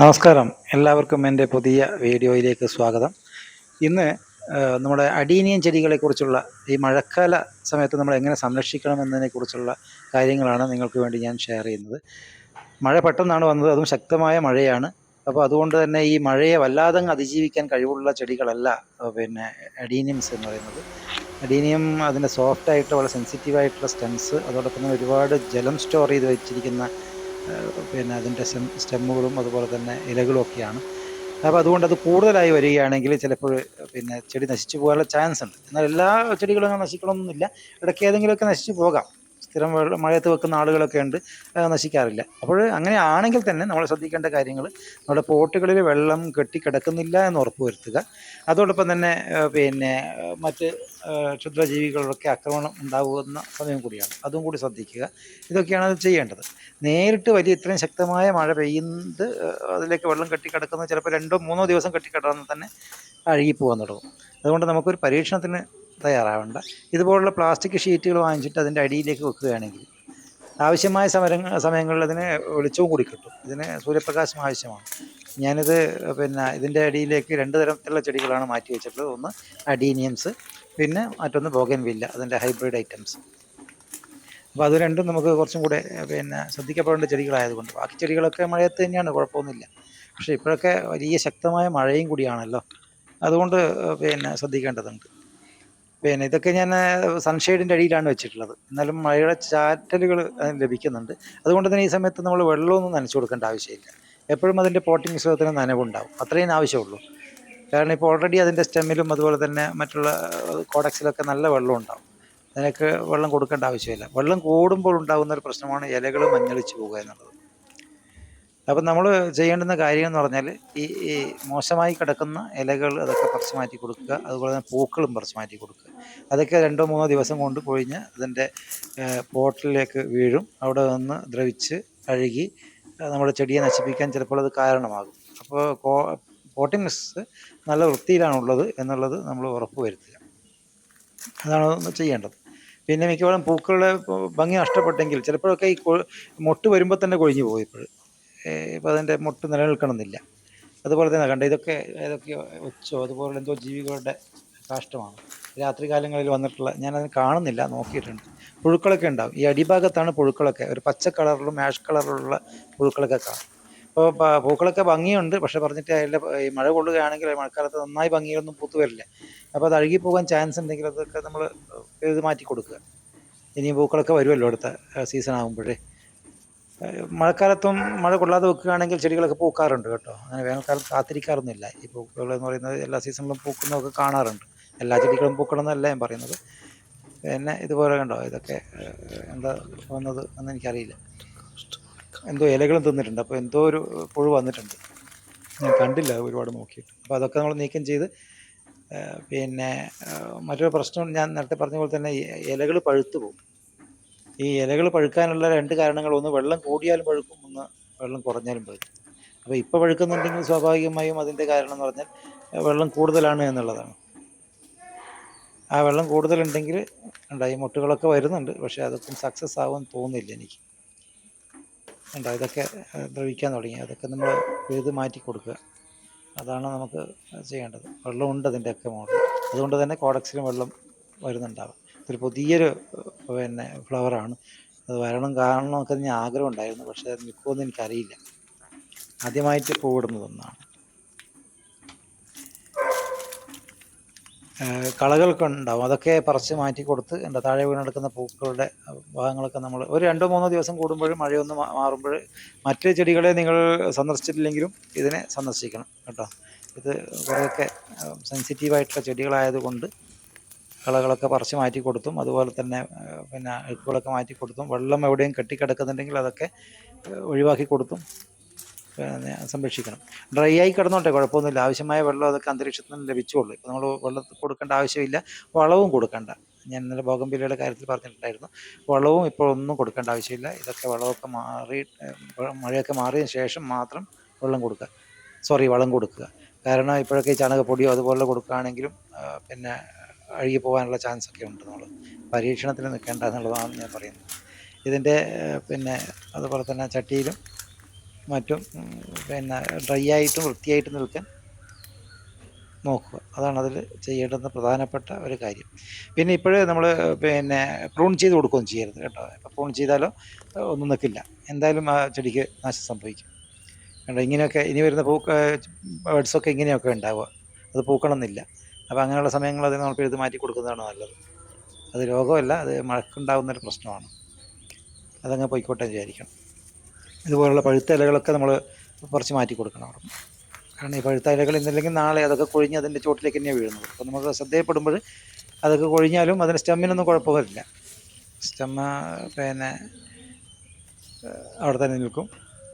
നമസ്കാരം. എല്ലാവർക്കും എന്റെ പുതിയ വീഡിയോയിലേക്ക് സ്വാഗതം. ഇന്ന് നമ്മുടെ അടീനിയൻ ചെടികളെക്കുറിച്ചുള്ള ഈ മഴക്കാല സമയത്ത് നമ്മൾ എങ്ങനെ സംരക്ഷിക്കണം എന്നതിനെക്കുറിച്ചുള്ള കാര്യങ്ങളാണ് നിങ്ങൾക്ക് വേണ്ടി ഞാൻ ഷെയർ ചെയ്യുന്നത്. മഴ പെട്ടെന്നാണ് വന്നത് അതും ശക്തമായ മഴയാണ്. അപ്പോൾ അതുകൊണ്ട് തന്നെ ഈ മഴയെ വല്ലാതെ അതിജീവിക്കാൻ കഴിവുള്ള ചെടികളല്ല പിന്നെ അഡീനിയംസ് എന്ന് പറയുന്നത്. അഡീനിയം അതിന്റെ സോഫ്റ്റായിട്ട് വളരെ സെൻസിറ്റീവായിട്ടുള്ള സ്റ്റെംസ് അതോടൊപ്പം തന്നെ ഒരുപാട് ജലം സ്റ്റോർ ചെയ്ത് വെച്ചിരിക്കുന്ന പിന്നെ അതിന്റെ സ്റ്റെം സ്റ്റെമ്മുകളും അതുപോലെ തന്നെ ഇലകളും ഒക്കെയാണ്. അപ്പോൾ അതുകൊണ്ട് അത് കൂടുതലായി വരികയാണെങ്കിൽ ചിലപ്പോൾ പിന്നെ ചെടി നശിച്ചു പോകാനുള്ള ചാൻസ് ഉണ്ട് എന്നാൽ എല്ലാ ചെടികളും അങ്ങനെ നശിക്കണമെന്നില്ല. ഇടയ്ക്ക് ഏതെങ്കിലുമൊക്കെ നശിച്ചു പോകാം. സ്ഥിരം മഴയത്ത് വെക്കുന്ന ആളുകളൊക്കെ ഉണ്ട്. നശിക്കാറില്ല. അപ്പോൾ അങ്ങനെ ആണെങ്കിൽ തന്നെ നമ്മൾ ശ്രദ്ധിക്കേണ്ട കാര്യങ്ങൾ നമ്മുടെ പോട്ടുകളിൽ വെള്ളം കെട്ടിക്കിടക്കുന്നില്ല എന്ന് ഉറപ്പ് വരുത്തുക. അതോടൊപ്പം തന്നെ പിന്നെ മറ്റ് ക്ഷുദ്രജീവികളൊക്കെ ആക്രമണം ഉണ്ടാകുന്ന സമയം കൂടിയാണ്. അതും കൂടി ശ്രദ്ധിക്കുക. ഇതൊക്കെയാണ് ചെയ്യേണ്ടത്. നേരിട്ട് വലിയ ഇത്രയും ശക്തമായ മഴ പെയ്യുന്നത് അതിലേക്ക് വെള്ളം കെട്ടിക്കിടക്കുന്നത് ചിലപ്പോൾ രണ്ടോ മൂന്നോ ദിവസം കെട്ടിക്കിടന്ന് തന്നെ അഴുകിപ്പോകാൻ തുടങ്ങും. അതുകൊണ്ട് നമുക്കൊരു പരീക്ഷണത്തിന് തയ്യാറാവേണ്ട. ഇതുപോലുള്ള പ്ലാസ്റ്റിക് ഷീറ്റുകൾ വാങ്ങിച്ചിട്ട് അതിന്റെ അടിയിലേക്ക് വെക്കുകയാണെങ്കിൽ ആവശ്യമായ സമരം സമയങ്ങളിൽ അതിന് വെളിച്ചവും കൂടി കിട്ടും. ഇതിന് സൂര്യപ്രകാശം ആവശ്യമാണ്. ഞാനിത് പിന്നെ ഇതിന്റെ അടിയിലേക്ക് രണ്ട് തരത്തിലുള്ള ചെടികളാണ് മാറ്റി വെച്ചിട്ടുള്ളത്. ഒന്ന് അഡീനിയംസ് പിന്നെ മറ്റൊന്ന് ബോഗൻവില്ല അതിന്റെ ഹൈബ്രിഡ് ഐറ്റംസ്. അപ്പോൾ അത് രണ്ടും നമുക്ക് കുറച്ചും കൂടെ പിന്നെ ശ്രദ്ധിക്കപ്പെടേണ്ട ചെടികളായതുകൊണ്ട്. ബാക്കി ചെടികളൊക്കെ മഴയത്ത് തന്നെയാണ് കുഴപ്പമൊന്നുമില്ല. പക്ഷേ ഇപ്പോഴൊക്കെ വലിയ ശക്തമായ മഴയും കൂടിയാണല്ലോ. അതുകൊണ്ട് പിന്നെ ശ്രദ്ധിക്കേണ്ടതുണ്ട്. പിന്നെ ഇതൊക്കെ ഞാൻ സൺഷെയ്ഡിന്റെ അടിയിലാണ് വെച്ചിട്ടുള്ളത്. എന്നാലും മഴയുടെ ചാറ്റലുകൾ ലഭിക്കുന്നുണ്ട്. അതുകൊണ്ട് തന്നെ ഈ സമയത്ത് നമ്മൾ വെള്ളമൊന്നും നനച്ചു കൊടുക്കേണ്ട ആവശ്യമില്ല. എപ്പോഴും അതിന്റെ പോട്ടിംഗ് മിശ്രിതത്തിന് നനവുണ്ടാവും. അത്രയും ആവശ്യമുള്ളൂ. കാരണം ഇപ്പോൾ ഓൾറെഡി അതിന്റെ സ്റ്റെമ്മിലും അതുപോലെ തന്നെ മറ്റുള്ള കോഡക്സിലൊക്കെ നല്ല വെള്ളം ഉണ്ടാവും അതിനൊക്കെ വെള്ളം കൊടുക്കേണ്ട ആവശ്യമില്ല. വെള്ളം കൂടുമ്പോൾ ഉണ്ടാകുന്ന ഒരു പ്രശ്നമാണ് ഇലകൾ മഞ്ഞളിച്ച് പോകുക എന്നുള്ളത്. അപ്പം നമ്മൾ ചെയ്യേണ്ടുന്ന കാര്യം എന്ന് പറഞ്ഞാൽ ഈ ഈ മോശമായി കിടക്കുന്ന ഇലകൾ അതൊക്കെ പറിച്ചു മാറ്റി കൊടുക്കുക. അതുപോലെ തന്നെ പൂക്കളും പറിച്ചു മാറ്റി കൊടുക്കുക. അതൊക്കെ രണ്ടോ മൂന്നോ ദിവസം കൊണ്ട് പൊഴിഞ്ഞ് അതിന്റെ പോട്ടിലേക്ക് വീഴും. അവിടെ നിന്ന് ദ്രവിച്ച് ഏഹ്, നമ്മുടെ ചെടിയെ നശിപ്പിക്കാൻ ചിലപ്പോൾ അത് കാരണമാകും. അപ്പോൾ കോ പോട്ടിംഗ് മിക്സ് നല്ല വൃത്തിയിലാണുള്ളത് എന്നുള്ളത് നമ്മൾ ഉറപ്പ് വരുത്തുക. അതാണ് ചെയ്യേണ്ടത്. പിന്നെ മിക്കവാറും പൂക്കളുടെ ഭംഗി നഷ്ടപ്പെട്ടെങ്കിൽ ചിലപ്പോഴൊക്കെ ഈ മൊട്ട് വരുമ്പോൾ തന്നെ കൊഴിഞ്ഞു പോകും ഇപ്പോൾ ഇപ്പോൾ അതിന്റെ മുട്ട് നിലനിൽക്കണമെന്നില്ല. അതുപോലെ തന്നെ കണ്ട ഇതൊക്കെ ഏതൊക്കെയോ ഒച്ചോ അതുപോലെ എന്തോ ജീവികളുടെ കാഷ്ടമാണ്. രാത്രി കാലങ്ങളിൽ വന്നിട്ടുള്ള ഞാനത് കാണുന്നില്ല നോക്കിയിട്ടുണ്ട്. പുഴുക്കളൊക്കെ ഉണ്ടാവും. ഈ അടിഭാഗത്താണ് പുഴുക്കളൊക്കെ. ഒരു പച്ച കളറിലും മാഷ് കളറിലുള്ള പുഴുക്കളൊക്കെ കാണും. അപ്പോൾ പൂക്കളൊക്കെ ഭംഗിയുണ്ട് പക്ഷെ പറഞ്ഞിട്ട് അതിന്റെ ഈ മഴ കൊള്ളുകയാണെങ്കിൽ മഴക്കാലത്ത് നന്നായി ഭംഗിയൊന്നും പൂത്തു വരില്ല. അപ്പോൾ അത് അഴുകി പോകാൻ ചാൻസ് ഉണ്ടെങ്കിൽ അതൊക്കെ നമ്മൾ ഇത് മാറ്റി കൊടുക്കുക. ഇനിയും പൂക്കളൊക്കെ വരുമല്ലോ അടുത്ത സീസൺ ആകുമ്പോഴേ മഴക്കാലത്തും മഴ കൊള്ളാതെ വെക്കുകയാണെങ്കിൽ ചെടികളൊക്കെ പൂക്കാറുണ്ട് കേട്ടോ. അങ്ങനെ വേനൽക്കാലത്ത് കാത്തിരിക്കാറൊന്നുമില്ല. ഈ പൂക്കൾ എന്ന് പറയുന്നത് എല്ലാ സീസണിലും പൂക്കുന്നതൊക്കെ കാണാറുണ്ട്. എല്ലാ ചെടികളും പൂക്കണം എന്നല്ല ഞാൻ പറയുന്നത്. പിന്നെ ഇതുപോലെ കണ്ടോ? ഇതൊക്കെ എന്താ വന്നത് എന്ന് എനിക്കറിയില്ല. എന്തോ ഇലകളും തിന്നിട്ടുണ്ട്. അപ്പോൾ എന്തോ ഒരു പുഴു വന്നിട്ടുണ്ട്. ഞാൻ കണ്ടില്ല ഒരുപാട് നോക്കിയിട്ട്. അപ്പോൾ അതൊക്കെ നമ്മൾ നീക്കം ചെയ്ത് പിന്നെ മറ്റൊരു പ്രശ്നം ഞാൻ നേരത്തെ പറഞ്ഞ പോലെ തന്നെ ഇലകൾ പഴുത്തു പോകും. ഈ ഇലകൾ പഴുക്കാനുള്ള രണ്ട് കാരണങ്ങൾ. ഒന്ന് വെള്ളം കൂടിയാലും പഴുക്കും ഒന്ന് വെള്ളം കുറഞ്ഞാലും പഴുക്കും. അപ്പോൾ ഇപ്പോൾ പഴുക്കുന്നുണ്ടെങ്കിൽ സ്വാഭാവികമായും അതിന്റെ കാരണം എന്ന് പറഞ്ഞാൽ വെള്ളം കൂടുതലാണ് എന്നുള്ളതാണ്. ആ വെള്ളം കൂടുതലുണ്ടെങ്കിൽ ഉണ്ടായി മുട്ടുകളൊക്കെ വരുന്നുണ്ട് പക്ഷേ അതൊക്കെ സക്സസ് ആവുമെന്ന് തോന്നുന്നില്ല എനിക്ക്. ഉണ്ടോ ഇതൊക്കെ ദ്രവിക്കാൻ തുടങ്ങി. അതൊക്കെ നമ്മൾ പിഴുത് മാറ്റി കൊടുക്കുക. അതാണ് നമുക്ക് ചെയ്യേണ്ടത്. വെള്ളമുണ്ട് അതിന്റെയൊക്കെ മുകളിൽ അതുകൊണ്ട് തന്നെ കോഡക്സിലും വെള്ളം വരുന്നുണ്ടാവും ഇതൊരു പുതിയൊരു പിന്നെ ഫ്ലവറാണ് അത് വരണം കാണണമെന്നൊക്കെ ഞാൻ ആഗ്രഹം ഉണ്ടായിരുന്നു പക്ഷേ അത് നിൽക്കുമെന്ന് എനിക്കറിയില്ല. ആദ്യമായിട്ട് പൂവിടുന്നതൊന്നാണ് കളകളൊക്കെ ഉണ്ടാവും. അതൊക്കെ പറിച്ച് മാറ്റി കൊടുത്ത് എന്റെ താഴെ വീണെടുക്കുന്ന പൂക്കളുടെ ഭാഗങ്ങളൊക്കെ നമ്മൾ ഒരു രണ്ടോ മൂന്നോ ദിവസം കൂടുമ്പോഴും മഴയൊന്ന് മാറുമ്പോൾ മറ്റ് ചെടികളെ നിങ്ങൾ സന്ദർശിച്ചിട്ടില്ലെങ്കിലും ഇതിനെ സന്ദർശിക്കണം കേട്ടോ. ഇത് കുറേയൊക്കെ സെൻസിറ്റീവായിട്ടുള്ള ചെടികളായതുകൊണ്ട് കളകളൊക്കെ പറിച്ച് മാറ്റി കൊടുത്തും അതുപോലെ തന്നെ പിന്നെ അഴുക്കുകളൊക്കെ മാറ്റി കൊടുത്തും വെള്ളം എവിടെയും കെട്ടിക്കിടക്കുന്നുണ്ടെങ്കിൽ അതൊക്കെ ഒഴിവാക്കി കൊടുത്തും പിന്നെ സംരക്ഷിക്കണം. ഡ്രൈ ആയി കിടന്നോട്ടെ കുഴപ്പമൊന്നുമില്ല. ആവശ്യമായ വെള്ളം അതൊക്കെ അന്തരീക്ഷത്തിൽ നിന്ന് ലഭിച്ചുള്ളൂ. ഇപ്പോൾ നമ്മൾ വെള്ളം കൊടുക്കേണ്ട ആവശ്യമില്ല. വളവും കൊടുക്കേണ്ട. ഞാൻ ഇന്നലെ ബോഗംബില്ലയുടെ കാര്യത്തിൽ പറഞ്ഞിട്ടുണ്ടായിരുന്നു. വളവും ഇപ്പോൾ ഒന്നും കൊടുക്കേണ്ട ആവശ്യമില്ല. ഇതൊക്കെ വളമൊക്കെ മാറി മഴയൊക്കെ മാറിയതിന് ശേഷം മാത്രം വെള്ളം കൊടുക്കുക. സോറി വളം കൊടുക്കുക. കാരണം ഇപ്പോഴൊക്കെ ചാണകപ്പൊടിയോ അതുപോലെ കൊടുക്കുകയാണെങ്കിലും പിന്നെ അഴുകി പോകാനുള്ള ചാൻസ് ഒക്കെ ഉണ്ട് നമ്മൾ. പരീക്ഷണത്തിന് നിൽക്കേണ്ട എന്നുള്ളതാണ് ഞാൻ പറയുന്നത്. ഇതിന്റെ പിന്നെ അതുപോലെ തന്നെ ചട്ടിയിലും മറ്റും പിന്നെ ഡ്രൈ ആയിട്ടും വൃത്തിയായിട്ടും നിൽക്കാൻ നോക്കുക. അതാണ് അതിൽ ചെയ്യേണ്ടുന്ന പ്രധാനപ്പെട്ട ഒരു കാര്യം. പിന്നെ ഇപ്പോഴേ നമ്മൾ പിന്നെ പ്രൂൺ ചെയ്ത് കൊടുക്കുകയും ചെയ്യരുത് കേട്ടോ. ഇപ്പോൾ പ്രൂൺ ചെയ്താലോ ഒന്നും നിൽക്കില്ല. എന്തായാലും ആ ചെടിക്ക് നാശം സംഭവിക്കും. കണ്ടോ? ഇങ്ങനെയൊക്കെ ഇനി വരുന്ന പൂക്ക ബേഡ്സൊക്കെ ഇങ്ങനെയൊക്കെ ഉണ്ടാവുക. അത് പൂക്കണമെന്നില്ല. അപ്പോൾ അങ്ങനെയുള്ള സമയങ്ങളിൽ നമ്മൾ എഴുതി മാറ്റി കൊടുക്കുന്നതാണ് നല്ലത്. അത് രോഗമല്ല അത് മഴക്കുണ്ടാകുന്നൊരു പ്രശ്നമാണ്. അതങ്ങ് പോയിക്കോട്ടെ വിചാരിക്കണം. ഇതുപോലുള്ള പഴുത്ത ഇലകളൊക്കെ നമ്മൾ കുറച്ച് മാറ്റി കൊടുക്കണം അവിടെ. കാരണം ഈ പഴുത്ത ഇലകൾ ഇന്നില്ലെങ്കിൽ നാളെ അതൊക്കെ കൊഴിഞ്ഞ് അതിന്റെ ചോട്ടിലേക്ക് തന്നെയാണ് വീഴുന്നത്. അപ്പോൾ നമുക്ക് ശ്രദ്ധയപ്പെടുമ്പോൾ അതൊക്കെ കൊഴിഞ്ഞാലും അതിന് സ്റ്റെമ്മിനൊന്നും കുഴപ്പമില്ല. സ്റ്റെമ്മ പിന്നെ അവിടെ തന്നെ നിൽക്കും.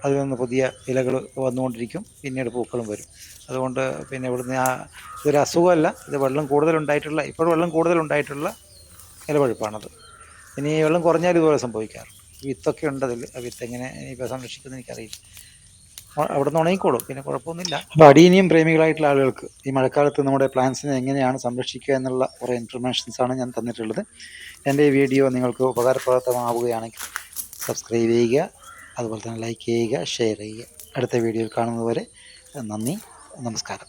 അതിൽ നിന്ന് പുതിയ ഇലകൾ വന്നുകൊണ്ടിരിക്കും. പിന്നീട് പൂക്കളും വരും. അതുകൊണ്ട് പിന്നെ ഇവിടുന്ന് ആ ഇതൊരു അസുഖമല്ല. ഇത് വെള്ളം കൂടുതലുണ്ടായിട്ടുള്ള ഇപ്പോൾ വെള്ളം കൂടുതലുണ്ടായിട്ടുള്ള ഇലപഴുപ്പാണത്. ഇനി വെള്ളം കുറഞ്ഞാൽ ഇതുപോലെ സംഭവിക്കാറുണ്ട് വിത്തൊക്കെ ഉണ്ട് അതിൽ ആ വിത്ത് എങ്ങനെ ഇപ്പോൾ സംരക്ഷിക്കുന്നത് എനിക്കറിയില്ല. അവിടെ നിന്ന് ഉണങ്ങിക്കോളും. പിന്നെ കുഴപ്പമൊന്നുമില്ല. അപ്പോൾ അടിയനിയും പ്രേമികളായിട്ടുള്ള ആളുകൾക്ക് ഈ മഴക്കാലത്ത് നമ്മുടെ പ്ലാന്റ്സിനെ എങ്ങനെയാണ് സംരക്ഷിക്കുക എന്നുള്ള കുറേ ഇൻഫർമേഷൻസ് ആണ് ഞാൻ തന്നിട്ടുള്ളത്. എന്റെ ഈ വീഡിയോ നിങ്ങൾക്ക് ഉപകാരപ്രദമാവുകയാണെങ്കിൽ സബ്സ്ക്രൈബ് ചെയ്യുക അതുപോലെ തന്നെ ലൈക്ക് ചെയ്യുക ഷെയർ ചെയ്യുക. അടുത്ത വീഡിയോയിൽ കാണുന്നതുവരെ നന്ദി നമസ്കാരം.